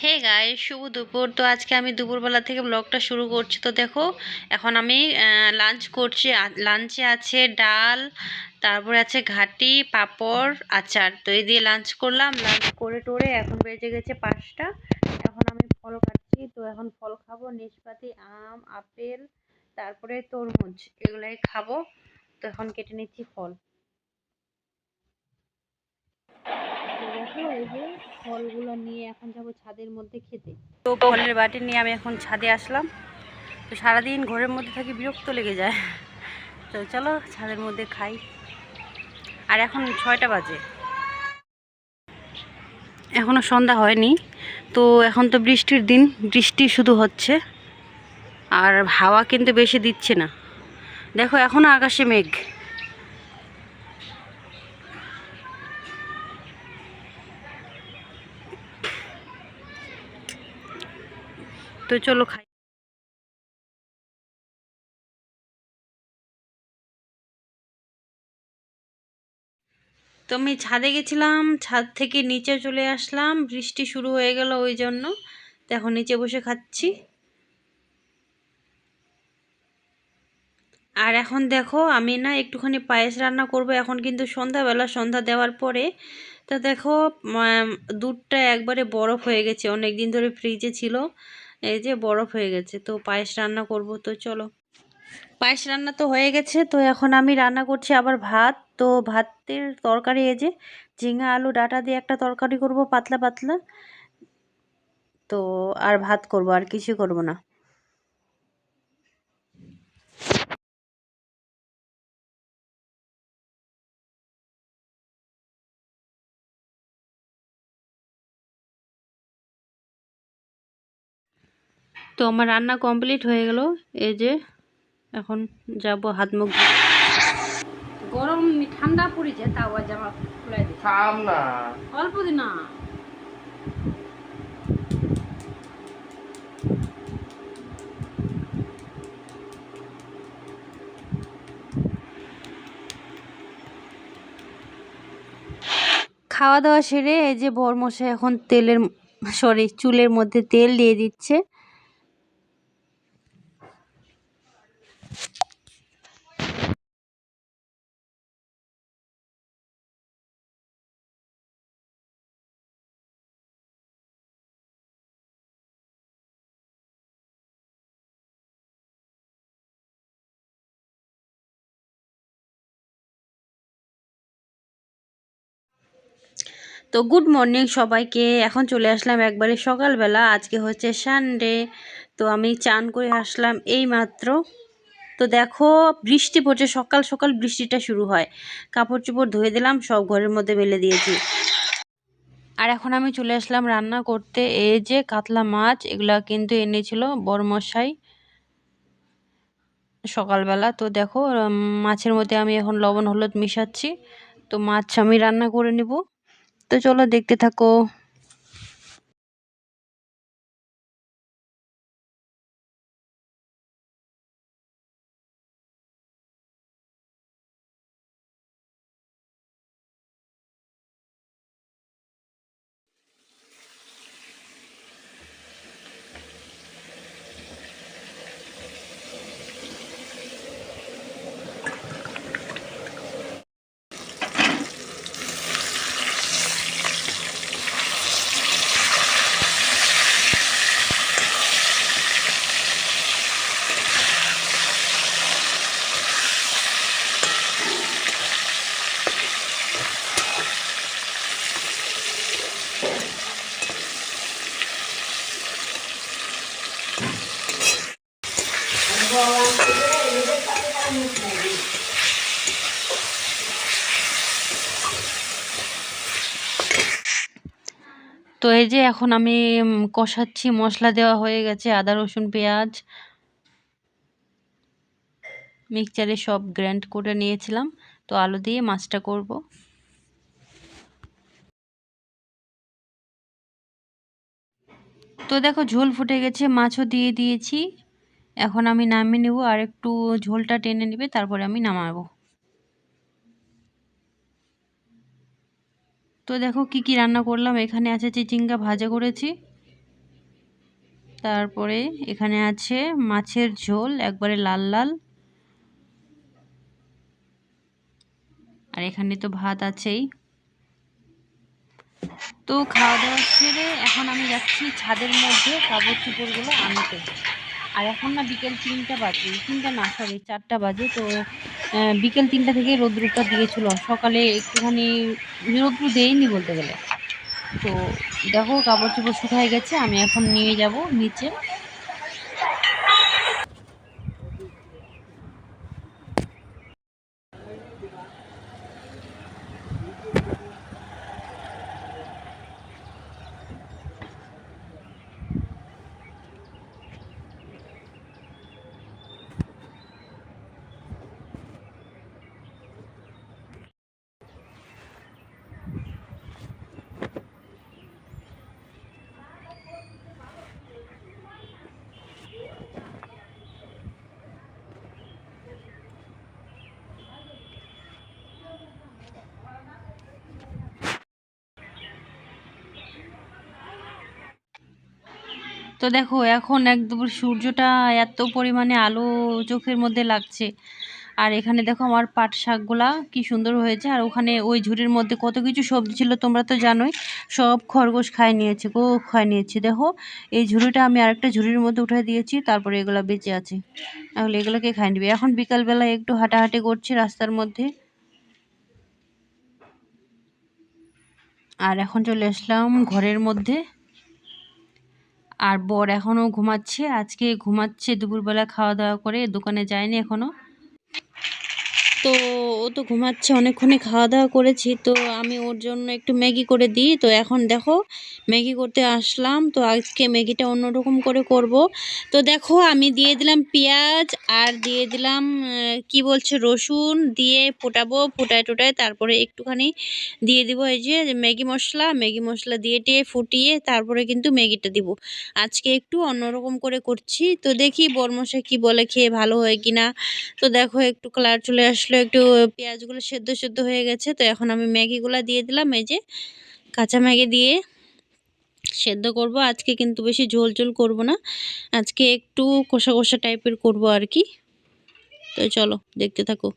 হে গায়ে শুভ দুপুর। তো আজকে আমি দুপুরবেলা থেকে ব্লগটা শুরু করছি। তো দেখো, এখন আমি লাঞ্চ করছি। লাঞ্চে আছে ডাল, তারপরে আছে ঘাটি, পাপড়, আচার। তো এই দিয়ে লাঞ্চ করলাম। লাঞ্চ করে টোরে এখন বেজে গেছে পাঁচটা। এখন আমি ফল খাচ্ছি। তো এখন ফল খাব। নেশপাতি আম, আপেল, তারপরে তরমুজ। এগুলাই খাব। তো এখন কেটে নিচ্ছি ফল। ফলগুলো নিয়ে এখন যাব ছাদের মধ্যে খেতে। তো ফলের বাটি নিয়ে আমি এখন ছাদে আসলাম। তো সারাদিন ঘরের মধ্যে থাকি বিরক্ত লেগে যায়। তো চলো ছাদের মধ্যে খাই। আর এখন ছয়টা বাজে। এখনও সন্ধ্যা হয়নি। তো এখন তো বৃষ্টির দিন, বৃষ্টি শুধু হচ্ছে। আর হাওয়া কিন্তু বেশি দিচ্ছে না। দেখো এখনও আকাশে মেঘ। তো চলো খাই। তো আমি ছাদে গেছিলাম, ছাদ থেকে নিচে চলে আসলাম, বৃষ্টি শুরু হয়ে গেল ওই জন্য। তো নিচে বসে খাচ্ছি। আর এখন দেখো, আমি না একটুখানি পায়েস রান্না করব। এখন কিন্তু সন্ধ্যাবেলা, সন্ধ্যা দেওয়ার পরে। তো দেখো দুধটা একবারে বরফ হয়ে গেছে। অনেক দিন ধরে ফ্রিজে ছিল। এই যে বরফ হয়ে গেছে, তো পায়েস রান্না করব, তো চলো। পায়েস রান্না তো হয়ে গেছে, তো এখন আমি রান্না করছি আবার ভাত। তো ভাতের তরকারি এই যে ঝিঙা, আলু, ডাটা দিয়ে একটা তরকারি করব, পাতলা পাতলা। তো আর ভাত করব, আর কিছু করব না। তো আমার রান্না কমপ্লিট হয়ে গেল। এই যে এখন যাব হাত মুখ গরম ঠান্ডা পড়েছে তাও জামা খুলে দিই। থাম না। অল্প দিন না। খাওয়া দাওয়া সেরে এই যে বরমশাই এখন তেলের সরি চুলের মধ্যে তেল দিয়ে দিচ্ছে। তো গুড মর্নিং সবাইকে। এখন চলে আসলাম একবারে সকালবেলা। আজকে হচ্ছে সানডে তো আমি চান করে আসলাম এই মাত্র তো দেখো, বৃষ্টি পড়ছে, সকাল সকাল বৃষ্টিটা শুরু হয়। কাপড় চোপড় ধুয়ে দিলাম, সব ঘরের মধ্যে মেলে দিয়েছি। আর এখন আমি চলে আসলাম রান্না করতে। এই যে কাতলা মাছ, এগুলা কিন্তু এনেছিল বরমশাই সকালবেলা। তো দেখো মাছের মধ্যে আমি এখন লবণ, হলুদ মিশাচ্ছি। তো মাছ আমি রান্না করে নিব। তো চলো দেখতে থাকো। তো এই যে এখন আমি কষাচ্ছি, মশলা দেওয়া হয়ে গেছে, আদা, রসুন, পেঁয়াজ। মিক্সচারে সব গ্র্যান্ড করে নিয়েছিলাম। তো আলু দিয়ে মাছটা করব। তো দেখো, ঝোল ফুটে গেছে, মাছও দিয়ে দিয়েছি। এখন আমি নামিয়ে নেব, আর একটু ঝোলটা টেনে নেবে, তারপরে আমি নামাবো। তো দেখো কি কি রান্না করলাম। এখানে আছে চিচিঙ্গা ভাজা করেছি। তারপরে এখানে আছে মাছের ঝোল, একবারে লাল লাল। আর এখানে তো ভাত আছেই। তো খাওয়া দাওয়া সেরে এখন আমি যাচ্ছি ছাদের মধ্যে কাপড় চোপড়গুলো আনতে। আর এখন না বিকেল তিনটা বাজে, তিনটা না সরি চারটা বাজে। তো বিকেল তিনটা থেকে রোদ্রুটা দিয়েছিল। সকালে একটুখানি রোদ্রু দেয়নি বলতে গেলে। তো দেখো, কাপড় চোপড় শুকায় গেছে, আমি এখন নিয়ে যাব নিচে। তো দেখো, এখন একদম সূর্যটা এত পরিমাণে আলো চোখের মধ্যে লাগছে। আর এখানে দেখো আমার পাট শাকগুলা কি সুন্দর হয়েছে। আর ওখানে ওই ঝুড়ির মধ্যে কত কিছু সবজি ছিল, তোমরা তো জানোই, সব খরগোশ খায় নিয়েছে গো, খায় নিয়েছে। দেখো, এই ঝুড়িটা আমি আরেকটা ঝুড়ির মধ্যে উঠে দিয়েছি, তারপরে এগুলো বেঁচে আছে। তাহলে এগুলোকে খাই নিবে। এখন বিকালবেলা একটু হাঁটাহাঁটি করছি রাস্তার মধ্যে। আর এখন চলে আসলাম ঘরের মধ্যে। আর বর এখনও ঘুমাচ্ছে। আজকে ঘুমাচ্ছে দুপুরবেলা খাওয়া দাওয়া করে দোকানে যায়নি এখনও। তো ও তো ঘুমাচ্ছে, অনেকক্ষণে খাওয়া দাওয়া করেছি, তো আমি ওর জন্য একটু ম্যাগি করে দিই। তো এখন দেখো, ম্যাগি করতে আসলাম, তো আজকে ম্যাগিটা অন্যরকম করে করব। তো দেখো, আমি দিয়ে দিলাম পেঁয়াজ আর দিয়ে দিলাম কি বলছে, রসুন দিয়ে ফোটাবো, ফোটায় টোটায়, তারপরে একটুখানি দিয়ে দিব এই যে ম্যাগি মশলা ম্যাগি মশলা দিয়ে টিয়ে ফুটিয়ে তারপরে কিন্তু ম্যাগিটা দিব। আজকে একটু অন্যরকম করে করছি, তো দেখি বরমশাই কি বলে, খেয়ে ভালো হয় কিনা। তো দেখো, একটু কালার চলে আসলো একটু পেঁয়াজগুলো সেদ্ধ সেদ্ধ হয়ে গেছে। তো এখন আমি ম্যাগিগুলো দিয়ে দিলাম, এই যে কাঁচা ম্যাগি দিয়ে সেদ্ধ করব। আজকে কিন্তু বেশি ঝোল ঝোল করব না, আজকে একটু কষা কষা টাইপের করব আর কি। তো চলো, দেখতে থাকো।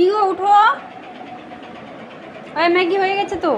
কি গো উঠো। ওই ম্যাগি হয়ে গেছে তো।